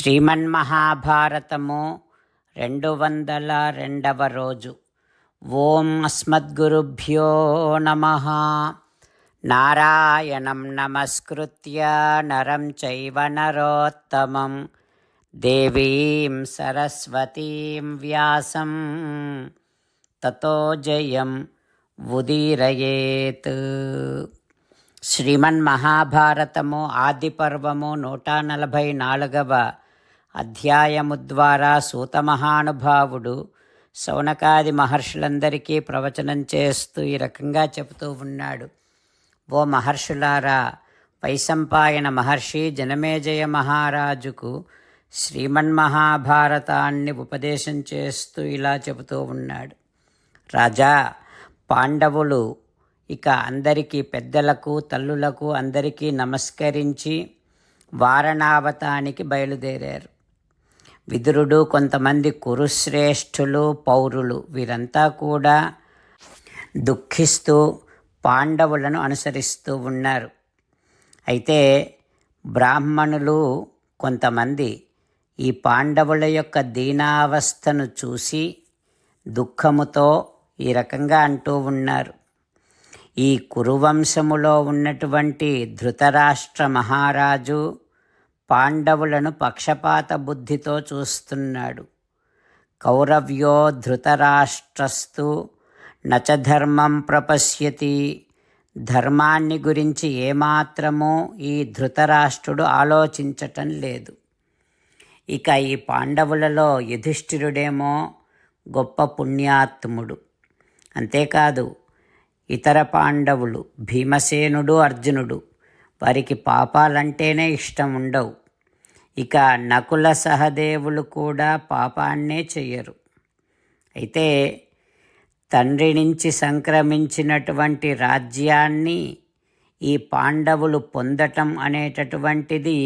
శ్రీమన్మహాభారతము రెండు వందల రెండవ రోజు. ఓం అస్మద్గురుభ్యో నమ. నారాయణం నమస్కృత్య నరం చైవ నరోత్తమం. దేవీం సరస్వతీం వ్యాసం. తతో జయం ఉదీరయేత్. శ్రీమన్మహాభారతము ఆదిపర్వము నూట నలభై నాలుగవ అధ్యాయము ద్వారా సూతమహానుభావుడు శౌనకాది మహర్షులందరికీ ప్రవచనం చేస్తూ ఈ రకంగా చెబుతూ ఉన్నాడు. ఓ మహర్షులారా వైశంపాయన మహర్షి జనమేజయ మహారాజుకు శ్రీమన్మహాభారతాన్ని ఉపదేశం చేస్తూ ఇలా చెబుతూ ఉన్నాడు. రాజా పాండవులు ఇక అందరికీ పెద్దలకు తల్లులకు అందరికీ నమస్కరించి వారణావతానికి బయలుదేరారు. విదురుడు కొంతమంది కురుశ్రేష్ఠులు పౌరులు. వీరంతా కూడా దుఃఖిస్తూ పాండవులను అనుసరిస్తూ ఉన్నారు. అయితే బ్రాహ్మణులు కొంతమంది ఈ పాండవుల యొక్క దీనావస్థను చూసి దుఃఖముతో ఈ రకంగా అంటూ ఉన్నారు. ఈ కురువంశములో ఉన్నటువంటి ధృతరాష్ట్ర మహారాజు పాండవులను పక్షపాత బుద్ధితో చూస్తున్నాడు. కౌరవ్యో ధృతరాష్ట్రస్తు నచధర్మం ప్రపశ్యతి. ధర్మాన్ని గురించి ఏమాత్రమూ ఈ ధృతరాష్ట్రుడు ఆలోచించటం లేదు. ఇక ఈ పాండవులలో యుధిష్ఠిరుడేమో గొప్ప పుణ్యాత్ముడు. అంతేకాదు ఇతర పాండవులు భీమసేనుడు అర్జునుడు. వారికి పాపాలంటేనే ఇష్టం ఉండవు. ఇక నకుల సహదేవులు కూడా పాపాన్నే చెయ్యరు. అయితే తండ్రి నుంచి సంక్రమించినటువంటి రాజ్యాన్ని ఈ పాండవులు పొందటం అనేటటువంటిది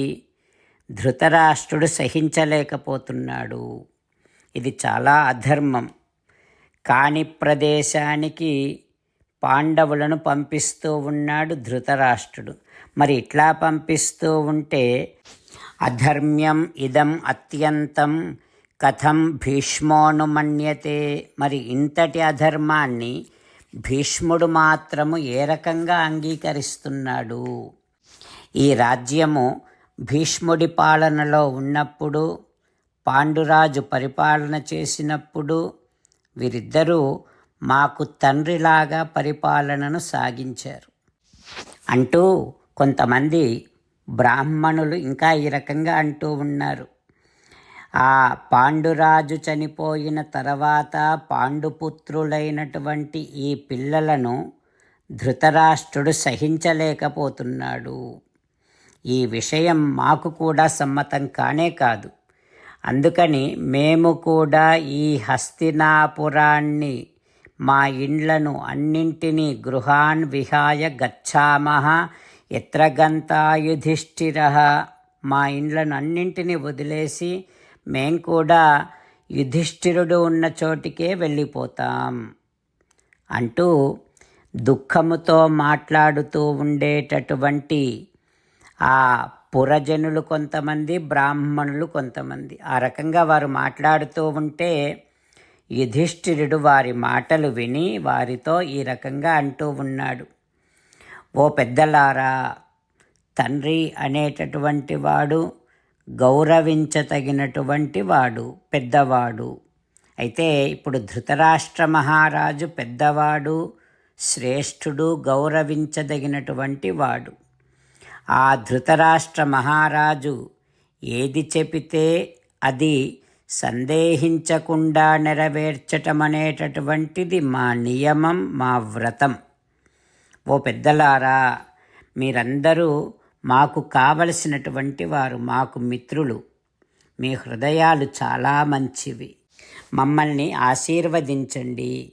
ధృతరాష్ట్రుడు సహించలేకపోతున్నాడు. ఇది చాలా అధర్మం. కాని ప్రదేశానికి పాండవులను పంపిస్తూ ఉన్నాడు ధృతరాష్ట్రుడు. మరి ఇట్లా పంపిస్తూ ఉంటే అధర్మ్యం ఇదం అత్యంతం. కథం భీష్మోనుమన్యతే. మరి ఇంతటి అధర్మాన్ని భీష్ముడు మాత్రము ఏ రకంగా అంగీకరిస్తున్నాడు? ఈ రాజ్యము భీష్ముడి పాలనలో ఉన్నప్పుడు పాండురాజు పరిపాలన చేసినప్పుడు వీరిద్దరూ మాకు తండ్రిలాగా పరిపాలనను సాగించారు. అంటూ కొంతమంది బ్రాహ్మణులు ఇంకా ఈ రకంగా అంటూ ఉన్నారు. ఆ పాండురాజు చనిపోయిన తర్వాత పాండుపుత్రులైనటువంటి ఈ పిల్లలను ధృతరాష్ట్రుడు సహించలేకపోతున్నాడు. ఈ విషయం మాకు కూడా సమ్మతం కానే కాదు. అందుకని మేము కూడా ఈ హస్తినాపురాన్ని మా ఇండ్లను అన్నింటినీ గృహాన్ విహాయ గచ్చామహ ఎత్ర గంతాయుధిష్ఠిర మా ఇండ్లను అన్నింటినీ వదిలేసి మేం కూడా యుధిష్ఠిరుడు ఉన్న చోటికే వెళ్ళిపోతాం. అంటూ దుఃఖముతో మాట్లాడుతూ ఉండేటటువంటి ఆ పురజనులు కొంతమంది బ్రాహ్మణులు కొంతమంది. ఆ రకంగా వారు మాట్లాడుతూ ఉంటే యుధిష్ఠిరుడు వారి మాటలు విని వారితో ఈ రకంగా అంటూ ఉన్నాడు. ఓ పెద్దలారా తండ్రి అనేటటువంటి వాడు గౌరవించతగినటువంటి వాడు పెద్దవాడు. అయితే ఇప్పుడు ధృతరాష్ట్ర మహారాజు పెద్దవాడు శ్రేష్ఠుడు గౌరవించదగినటువంటి వాడు. ఆ ధృతరాష్ట్ర మహారాజు ఏది చెబితే అది సందేహించకుండా నెరవేర్చటం అనేటటువంటిది మా నియమం మా వ్రతం. ఓ పెద్దలారా మీరందరూ మాకు కావలసినటువంటి వారు మాకు మిత్రులు. మీ హృదయాలు చాలా మంచివి. మమ్మల్ని ఆశీర్వదించండి.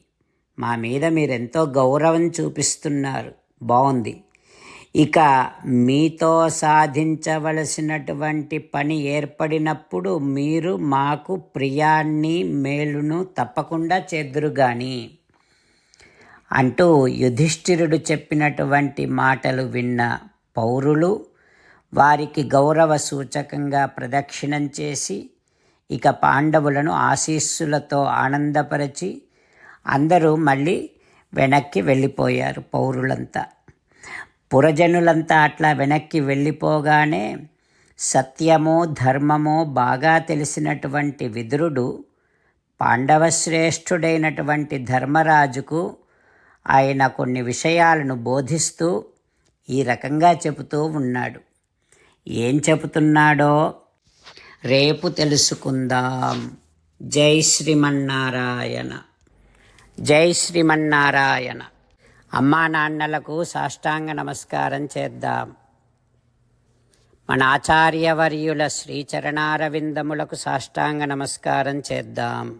మా మీద మీరెంతో గౌరవం చూపిస్తున్నారు. బాగుంది ఇక మీతో సాధించవలసినటువంటి పని ఏర్పడినప్పుడు మీరు మాకు ప్రియాన్ని మేలును తప్పకుండా చేద్దురు కానీ అంటూ యుధిష్ఠిరుడు చెప్పినటువంటి మాటలు విన్న పౌరులు వారికి గౌరవ సూచకంగా ప్రదక్షిణం చేసి ఇక పాండవులను ఆశీస్సులతో ఆనందపరచి అందరూ మళ్ళీ వెనక్కి వెళ్ళిపోయారు పౌరులంతా. పురజనులంతా అట్లా వెనక్కి వెళ్ళిపోగానే సత్యమో ధర్మమో బాగా తెలిసినటువంటి విదురుడు పాండవశ్రేష్ఠుడైనటువంటి ధర్మరాజుకు ఆయన కొన్ని విషయాలను బోధిస్తూ ఈ రకంగా చెబుతూ ఉన్నాడు. ఏం చెబుతున్నాడో రేపు తెలుసుకుందాం. జై శ్రీమన్నారాయణ. జై శ్రీమన్నారాయణ. అమ్మా నాన్నలకు సాష్టాంగ నమస్కారం చేద్దాం. మన ఆచార్యవర్యుల శ్రీచరణారవిందములకు సాష్టాంగ నమస్కారం చేద్దాం.